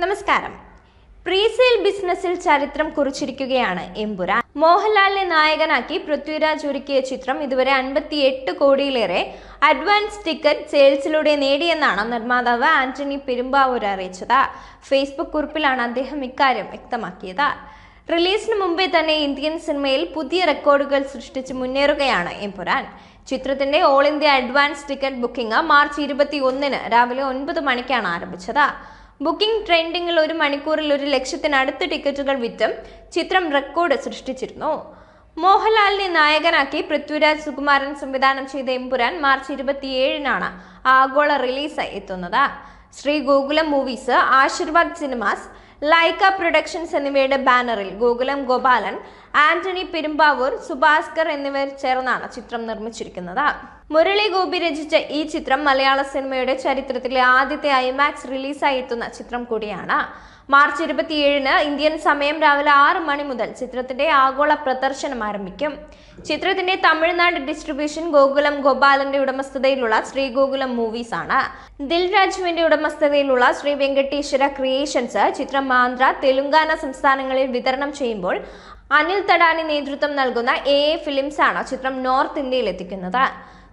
നമസ്കാരം. പ്രീസെയിൽ ബിസിനസ്സിൽ ചരിത്രം കുറിച്ചിരിക്കുകയാണ് എമ്പുരാൻ. മോഹൻലാലിനെ നായകനാക്കി പൃഥ്വിരാജ് ഒരുക്കിയ ചിത്രം ഇതുവരെ അൻപത്തി എട്ട് കോടിയിലേറെ അഡ്വാൻസ് ടിക്കറ്റ് സെയിൽസിലൂടെ നേടിയെന്നാണ് നിർമ്മാതാവ് ആന്റണി പെരുമ്പാവൂർ അറിയിച്ചത്. ഫേസ്ബുക്ക് കുറിപ്പിലാണ് അദ്ദേഹം ഇക്കാര്യം വ്യക്തമാക്കിയത്. റിലീസിന് മുമ്പേ തന്നെ ഇന്ത്യൻ സിനിമയിൽ പുതിയ റെക്കോർഡുകൾ സൃഷ്ടിച്ച് മുന്നേറുകയാണ് എംപുരാൻ ചിത്രത്തിന്റെ all India advance ticket booking March ഇരുപത്തി ഒന്നിന് രാവിലെ ഒൻപത് മണിക്കാണ് ആരംഭിച്ചത്. ബുക്കിംഗ് ട്രെൻഡിങ്ങിൽ ഒരു മണിക്കൂറിൽ ഒരു ലക്ഷത്തിനടുത്ത് ടിക്കറ്റുകൾ വിറ്റും ചിത്രം റെക്കോർഡ് സൃഷ്ടിച്ചിരുന്നു. മോഹൻലാലിനെ നായകനാക്കി പൃഥ്വിരാജ് സുകുമാരൻ സംവിധാനം ചെയ്ത എമ്പുരാൻ മാർച്ച് ഇരുപത്തിയേഴിനാണ് ആഗോള റിലീസായി എത്തുന്നത്. Sree Gokulam movies Aashirvad cinemas Lyca productions എന്നിവയുടെ ബാനറിൽ ഗോകുലം ഗോപാലൻ ആന്റണി പെരുമ്പാവൂർ സുഭാസ്കർ എന്നിവർ ചേർന്നാണ് ചിത്രം നിർമ്മിച്ചിരിക്കുന്നത്. മുരളി ഗോപി രചിച്ച ഈ ചിത്രം മലയാള സിനിമയുടെ ചരിത്രത്തിലെ ആദ്യത്തെ ഐമാക്സ് റിലീസായി എത്തുന്ന ചിത്രം കൂടിയാണ്. മാർച്ച് ഇരുപത്തിയേഴിന് ഇന്ത്യൻ സമയം രാവിലെ ആറ് മണി മുതൽ ചിത്രത്തിന്റെ ആഗോള പ്രദർശനം ആരംഭിക്കും. ചിത്രത്തിന്റെ തമിഴ്നാട് ഡിസ്ട്രിബ്യൂഷൻ ഗോകുലം ഗോപാലന്റെ ഉടമസ്ഥതയിലുള്ള ശ്രീ ഗോകുലം മൂവീസ് ആണ്. ദിൽ രാജുവിന്റെ ഉടമസ്ഥതയിലുള്ള ശ്രീ വെങ്കടേശ്വര ക്രിയേഷൻസ് ചിത്രം ആന്ധ്ര തെലുങ്കാന സംസ്ഥാനങ്ങളിൽ വിതരണം ചെയ്യുമ്പോൾ അനിൽ തടാനി നേതൃത്വം നൽകുന്ന എ എ ആണ് ചിത്രം നോർത്ത് ഇന്ത്യയിൽ എത്തിക്കുന്നത്.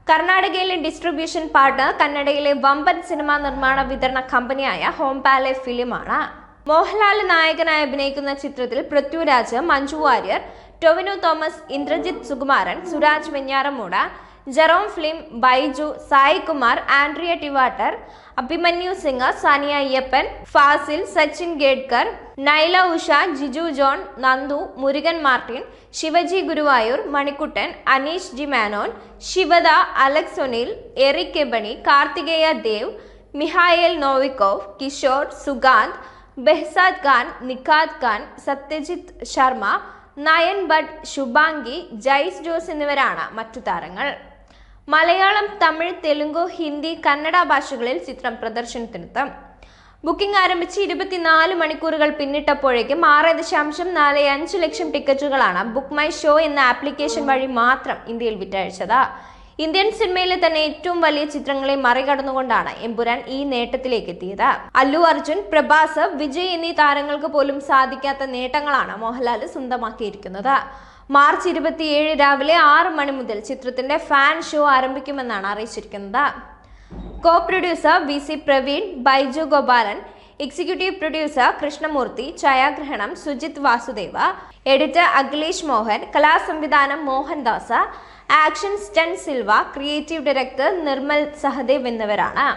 കർണാടകയിലെ ഡിസ്ട്രിബ്യൂഷൻ പാർട്ണർ കന്നഡയിലെ വമ്പൻ സിനിമാ നിർമ്മാണ വിതരണ കമ്പനിയായ ഹോം പാലെ ഫിലിമാണ് മോഹൻലാൽ നായകനായി അഭിനയിക്കുന്ന ചിത്രത്തിൽ Prithviraj Manju Warrier Tovino Thomas Indrajith Sukumaran Suraj Venjaramoodu Jerome Flynn Baiju Sai Kumar Andrea Tivadar Abhimanyu Singh Saniya Iyappan Fazil Sachin Khedekar Naila Usha Giju John Nandu Murugan Martin Shivaji Guruvayoor Manikuttan Aneesh G Menon Shivada Alex O'Nell Eriq Ebouaney Karthikeya Dev Mikhail Novikov Kishore Sukanth Behzad Khan Nikhat Khan Satyajit Sharma Nayan Bhatt Shubhangi Jaise Jose എന്നിവരാണ് മറ്റു താരങ്ങൾ. മലയാളം തമിഴ് തെലുങ്ക് ഹിന്ദി കന്നഡ ഭാഷകളിൽ ചിത്രം പ്രദർശനത്തിനെത്തും. Booking ആരംഭിച്ച് ഇരുപത്തിനാല് മണിക്കൂറുകൾ പിന്നിട്ടപ്പോഴേക്കും ആറ് ദശാംശം നാല് അഞ്ച് ലക്ഷം ടിക്കറ്റുകളാണ് ബുക്ക് മൈ ഷോ എന്ന ആപ്ലിക്കേഷൻ വഴി മാത്രം ഇന്ത്യയിൽ വിറ്റഴിച്ചത്. ഇന്ത്യൻ സിനിമയിലെ തന്നെ ഏറ്റവും വലിയ ചിത്രങ്ങളെ മറികടന്നുകൊണ്ടാണ് എമ്പുരാൻ ഈ നേട്ടത്തിലേക്ക് എത്തിയത്. അല്ലു അർജുൻ പ്രഭാസ് വിജയ് എന്നീ താരങ്ങൾക്ക് പോലും സാധിക്കാത്ത നേട്ടങ്ങളാണ് മോഹൻലാൽ സ്വന്തമാക്കിയിരിക്കുന്നത്. മാർച്ച് ഇരുപത്തിയേഴ് രാവിലെ ആറ് മണി മുതൽ ചിത്രത്തിന്റെ ഫാൻ ഷോ ആരംഭിക്കുമെന്നാണ് അറിയിച്ചിരിക്കുന്നത്. Co producer V C Praveen Baiju Gopalan executive producer Krishnamoorthy ഛായാഗ്രഹണം Sujith Vasudev editor Akhilesh Mohan കലാസംവിധാനം Mohandas action stunt Silva creative director Nirmal Sahadev എന്നിവരാണ്.